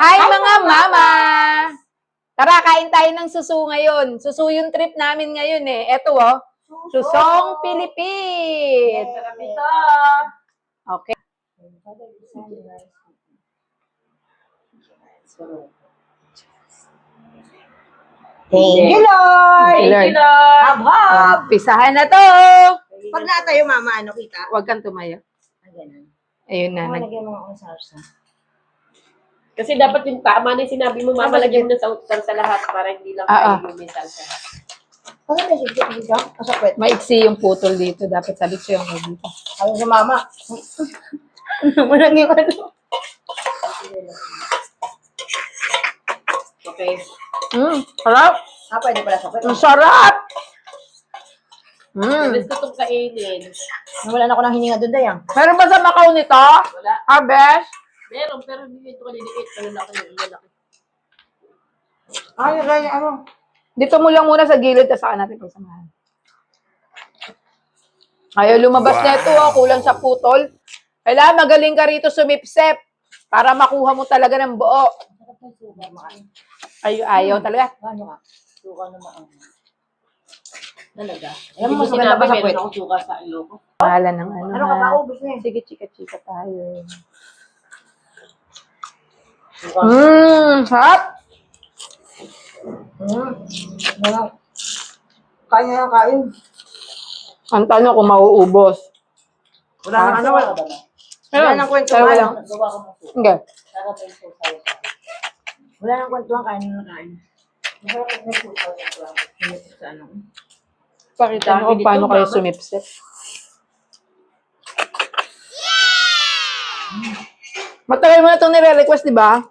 Hi mga mama! Tara, kain tayo ng susu ngayon. Susu yung trip namin ngayon eh. Eto oh, Susong Pilipit. Ito. Okay. Thank you, Lord! Thank you, Lord. Lord. Hab-hab! Pisahan na to! Pag natayo, mama, ano kita? Huwag kang tumayo. Ah, ganun. Ayun na. Nag- Malagyan mo akong sarsa. Kasi dapat yung tama na yung sinabi mo, mama, lagyan mo na sa utang sa lahat para hindi lang Ah, ah. kayo may salsa. Ano na sigit dito? Asa kwet? Maiksi yung putol dito. Dapat sabi ko yung dito. Ano sa mama? Walang yung ano. Okay. Mm, sarap! Ah, pwede pala sa kwet. Ang sarap! Mm. Gusto itong kainin. Wala na ako ng hininga doon, Dayang. Meron ba sa Macau nito? Wala. Harvest? Meron, pero hindi ito kaliliit. Malalaki yung lalaki. Ah, yung ganyan, ano? Dito mo lang muna sa gilid, tapos saka natin pagsamahan. Ayaw lumabas na ito, oh, kulang sa putol. Kailangan magaling ka rito sumipsep para makuha mo talaga ng buo. Ay, ayaw talaga. Ano ka? Suka na maang. Talaga. Alam mo, sinabi, meron akong suka sa ilo ko. Pahala ng ano. Ano ka ba? Ubus na. Sige, chika-chika tayo. Mmm, sarap! Hmm. Ano? Kain na lang, kain. Ang tanong kung mauubos. Wala nang ano, wala. Wala nang kwento. Pero Wala. Hindi. Wala nang kwentuhan, kain na lang, kain. Ano? Pakita mo kung paano kayo sumipsep. Matagal mo na itong nire-request, di ba?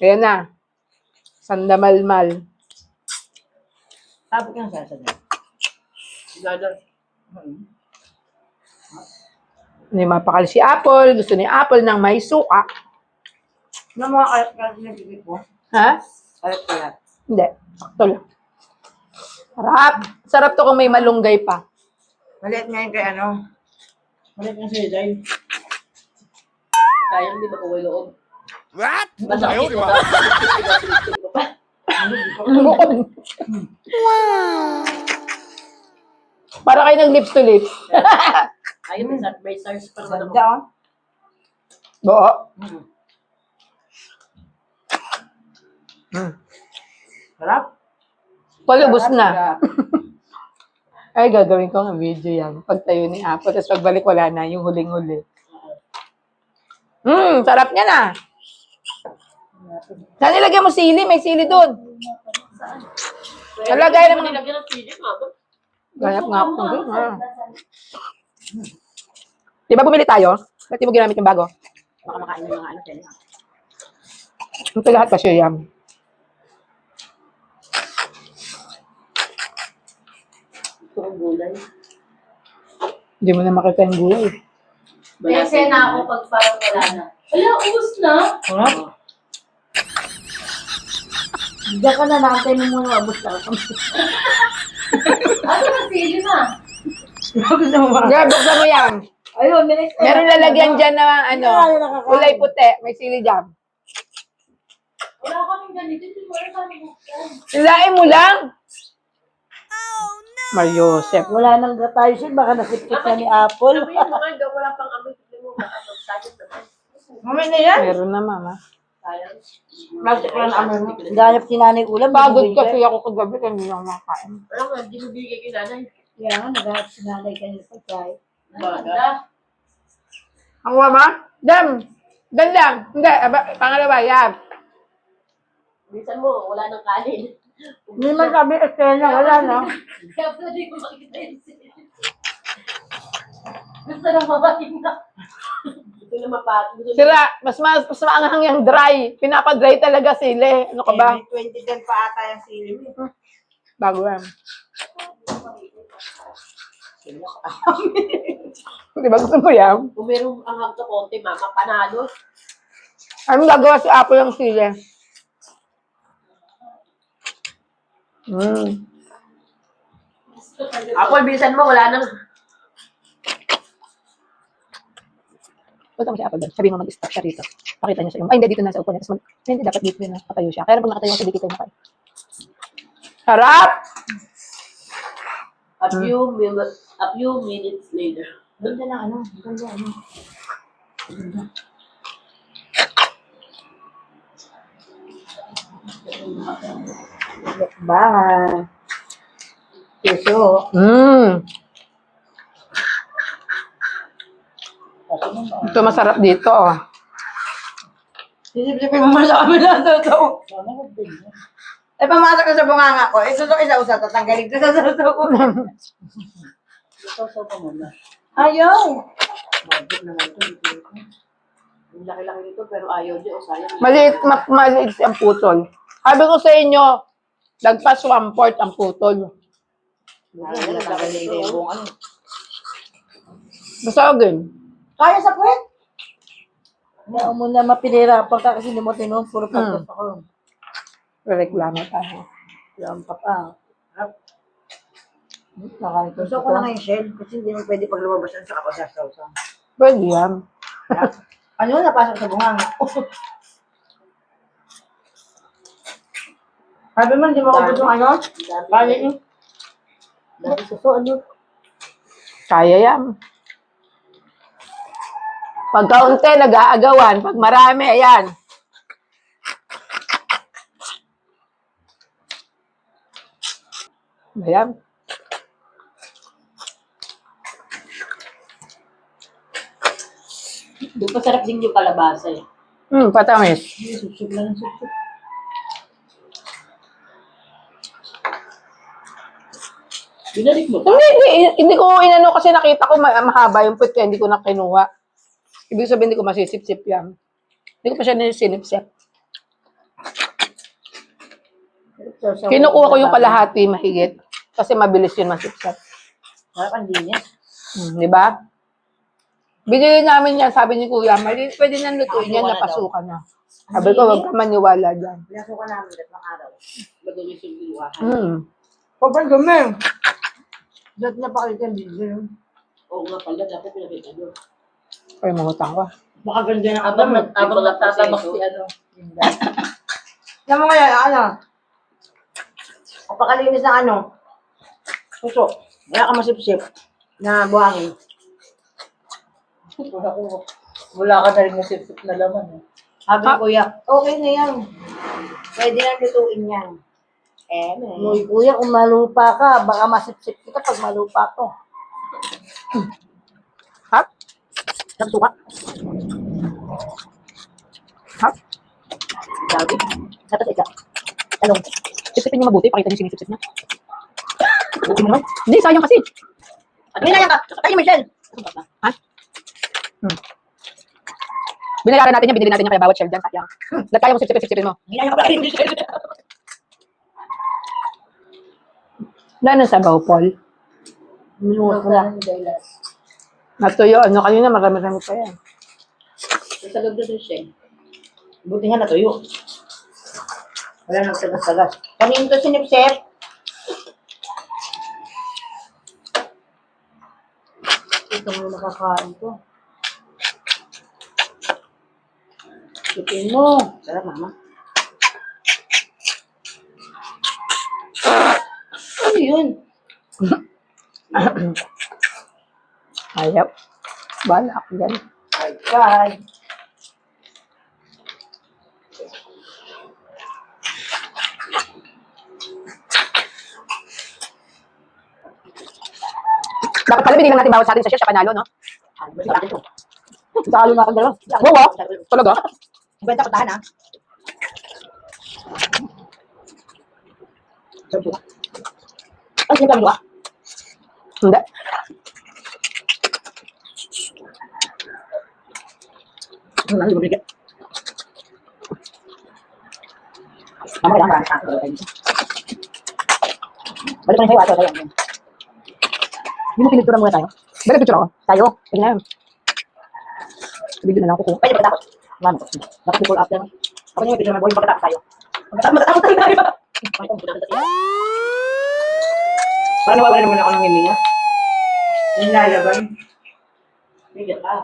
Kaya na. Sandamalmal. Tapos yung niya. Gano'n. Hindi mapakal si Apple. Gusto ni Apple ng may suka. Ano mga kalat-kalat na bibig ko? Ha? Kalat-kalat. Hindi. Sakto lang. Sarap. Sarap to kung may malunggay pa. Maliit nga kay ano. Maliit nga si Jay. Sayang, di ba loob? What? Ayaw, di mo ba? ba? Para kayo ng lips to lips. Ayun, may sar- may SARS pa naman ako. Ganda oh. Oo. Mm. Sarap. Palubos na. Sarap. Ay, gagawin ko ng video yan. Pagtayo ni Apple, tapos pagbalik wala na, yung huling-huli. Hmm, sarap niya na. Saan nilagyan mo sili? May sili doon. Nalagay naman. nilagyan ng sili, mama. Ganap nga ako. ah. Di ba bumili tayo? Ba't di mo ginamit yung bago? Baka makain ng mga ano. Tele. Ito lahat kasi yan. Ito ang gulay. Hindi mo na makita yung gulay. Kasi na ako pag parang wala na. Wala, ubus na. Sarap. Diyan ka na natin mo muna abot lang. Ano na sili na? Grabe, buksan mo yan. Ayun, minix. Meron lalagyan dyan na ano, kulay puti. May sili dyan. Wala kaming ganito. Hindi mo alam kami buksan. Ilain mo lang. Mariosep. Wala nang grataysin, baka nasipkit na ni Apple. Sabi yun, mga wala pang amoy. Tignan mo, baka magtagit naman. Mamay na yan. Meron na, mama. Sayang. Plastic lang amoy mo. Ganap si nanay ulam. Pagod kasi ako kagabi kasi hindi ako makain. Wala nga, di mo bigay kay nanay. Kaya nga, naghanap si nanay kanina pagkain. Baga. Ang mama? Dam! Gandang! Hindi, aba, pangalawa, yan. Minsan mo, wala nang kanin. Hindi man sabi, Estela, wala na. Kaya pala di ko makikita yung sili. Gusto na mamating na. Gusto na mapat. Gusto na Sira, mas, mas, mas maanghang yung dry. Pinapadry talaga sili. Ano ka ba? Eh, may 20 din pa ata yung silim. eh. Bago yan. Di ba gusto mo yan? Kung merong anghang to konti, mama, panalo. Anong gagawa si Apple ng sili? Mm. Apple, bilisan mo, wala nang... Punta mo si Apple doon. Sabi mo mag-stop siya rito. Pakita niya sa iyo. Ay, hindi, dito na sa upo niya. Tapos mag, hindi, dapat dito yun. ah. Patayo siya. Kaya pag nakatayo siya, dito tayo makain. Harap! A few minutes, a few minutes later. Ganda na ano. Ganda ano. Ba. Puso. Mmm. Ito masarap dito, oh. Sisip-sipin mo sa kabila sa to. Eh, pamasok ka sa bunganga ko. Eh, susok isa usa tatanggalin ko sa suso ko. Ayaw. Ang laki-laki nito pero ayaw sayang. Maliit, ma- maliit ang putol. Sabi ko sa inyo, lagpas one fourth ang putol. Basta again. Kaya sa puwet. Hindi mo na mapinirapan ka kasi hindi mo tinong puro pagkas ako. Reklamo tayo. Yan pa pa. Nakain ko. Gusto ko na ngayon shell kasi hindi mo pwede pag lumabas yan sa kapasasawsan. Pwede yan. ano napasok sa bunganga? Sabi mo, hindi mo ako yung ano? Bali yun. Dami suso, ano? Kaya yan. Pag kaunti, nag-aagawan. Pag marami, ayan. Ayan. Doon masarap din yung kalabasa eh. Hmm, patamis. Susog lang ang susog. Binalik mo. Hindi, hindi, hindi ko inano kasi nakita ko ma- mahaba yung puwet kaya hindi ko na kinuha. Ibig sabihin hindi ko masisip-sip yan. Hindi ko pa siya nisinip-sip. Kinukuha ko yung kalahati mahigit kasi mabilis yun masipsip. Harap ang linis. Hmm, di ba? Binili namin yan, sabi ni Kuya, mali, pwede nang lutuin yan, napasukan na. Sabi ko, huwag ka maniwala dyan. Pinasukan namin tatlong araw. Madumi yung. Hmm. Pagpag dumi. Dati na pa kayo yung video. Oo nga pala, dapat pinakita nyo. Ay, mangutang ka. Baka ganda ng Abang, abang. abang nagtatabak si ano. Alam mo kaya, ano? Kapakalinis ng ano? Suso. Wala ka masipsip na buhangin. Wala ko. Wala ka na rin nasipsip na laman. Eh. Sabi ni kuya, okay na yan. Pwede na lutuin yan. Eh, Uy, kuya, kung malupa ka, baka masipsip kita pag malupa to. Hap? Nagsuka. Hap? Sabi. Tapos ikaw. Talong. Sipsipin niyo mabuti, pakita niyo sinisipsip niya. Buti naman. Hindi, sayang kasi. Ano na yan ka? Tayo, Michelle. Binayaran natin yan, binili natin yan kaya bawat shell dyan, sayang. Lahat kaya mo sipsipin mo. Hindi na yan ka pala, Michelle. Wala nang sabaw, Paul. Minuot ko na. Natuyo, ano kanina, marami-rami pa yan. Sa loob na din siya. Buti nga natuyo. Wala nang sagas-sagas. Kanino to sinipsip? Ito mo nakakain ko. Sipin mo. Sarap, mama. Ano yun? Ayap. Bala ako dyan. My God. Dapat pala binigyan natin bawat sa atin sa shell, siya panalo, no? Talo na akong dalawa. Wow, wow. Talaga? Benta ko tahan, ha? Sinip kami Hindi. Lang, lumibigay. Mama, kailangan ba? Balik na sa'yo, ato, tayo. Hindi mo pinagtura muna tayo. Balik picture ako. Tayo. Sige na yun. Video na lang ako. Pwede pagkatapos. Mami, dapat before after. Ako niyo, pwede naman buhay pagkatapos tayo. Pagkatapos, matatapos tayo tayo. Parang nawawala naman ako ng hininga. Yung Nilalaban. Biga ka.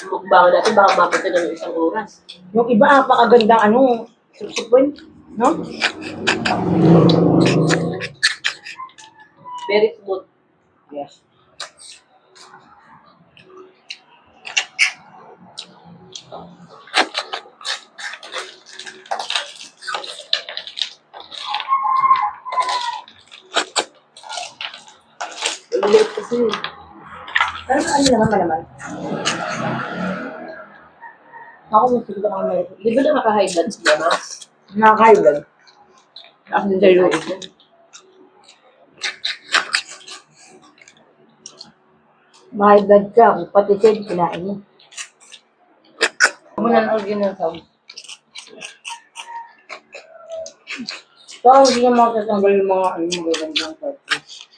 Mukbangan natin, baka mabot na ng isang oras. Yung iba, pakaganda ano, subsequent, no? Very smooth. Yes. Late kasi. Pero ano naman malaman? Ako mas gusto ko ng maliit. Di ba nakaka-high blood si Mama? Nakakailan. Ako din sa'yo ito. May blood ka, pati siya, kinain mo. Ako na nang ginagawa. So, hindi na matatanggal yung mga ano, magagandang pati.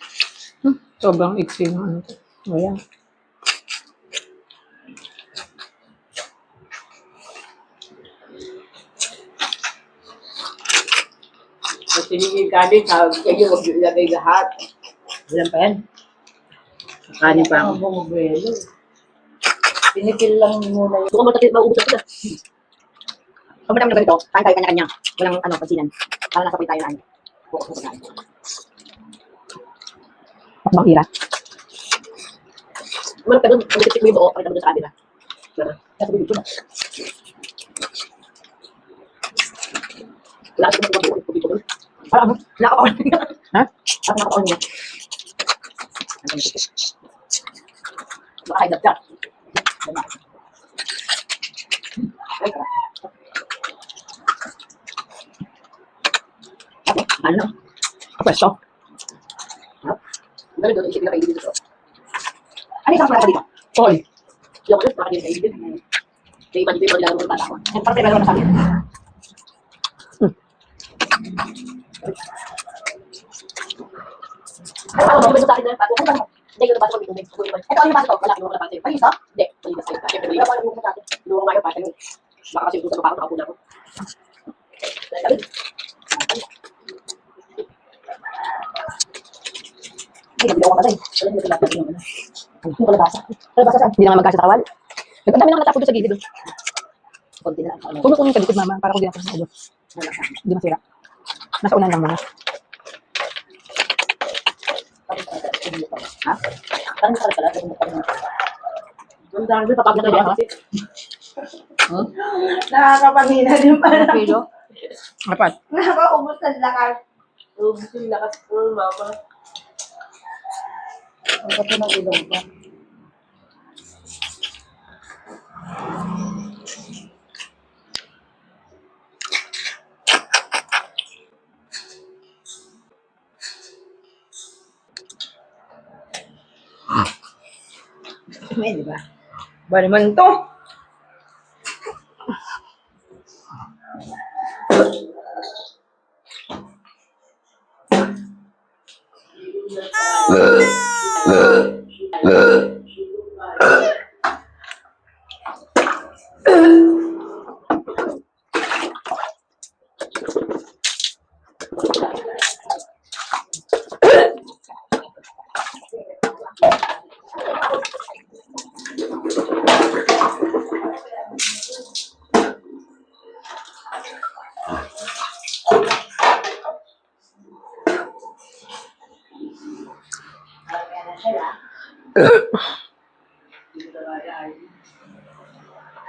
Sobrang iksi ng ano. to. Ayan. Pag tinigil ka din, tawag kayo, huwag yung ilagay lahat. Ilan pa yan? Kanin pa ako. Ang bumubuelo. Pinikil lang muna yun. Kung matapit, maubos ako na. Pag madami na ganito, kain tayo kanya-kanya. Walang ano, pansinan. Para nasa tayo na ano. Bukas kain. At makira. Kumalag ka doon, magtipik mo yung buo, pakita mo doon sa. Diba? Kasi bibig ko na. Wala kasi kung buo, bibig ko doon. Parang ano, nakakaon. Ha? Parang nakakaon niya. Baka ka. Sarap. Ako, ano? Pwesto. Ganun doon, isip na kayo dito. Ano isang plata dito? Tol. Yung ano, baka din dito. May iba dito yung paglalaro ng bata ko. Parang tayo na sa akin. Ako, hindi ba sa akin na pato? Hindi, yung baso ko dito. Ito, ano yung baso ko? Wala, kinuha ko na pato. Ay, isa? Hindi, maligas sa'yo. Siyempre, maligas. Kinuha ko nga yung pato. Baka kasi gusto ko parang nakapuna ko. Ay, hindi ako patay. Wala hindi ko yung ano. Yung kalabasa. Kalabasa saan? Hindi naman magkasya sa kawal. Ang dami nang natapos doon sa gilid. oh. Konti na lang. Ano? Puno ko yung mama. Para ko di natin sa ulo. Hindi masira. Nasa unan lang muna. Ha? Parang sarap pala. Ang dami, papagod na ba kasi? Nakakapangina din pala. Apat. Nakakaubos ng lakas. Ubus yung lakas ko, mama. Ang kato ng ilong ko. May, di ba? Ba naman to?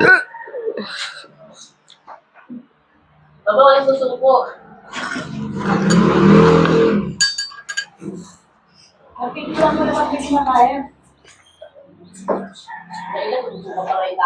Ugh. Baba kayo susuko. Napigilan mo naman kasi na kaya. Kailan susuko pa kayo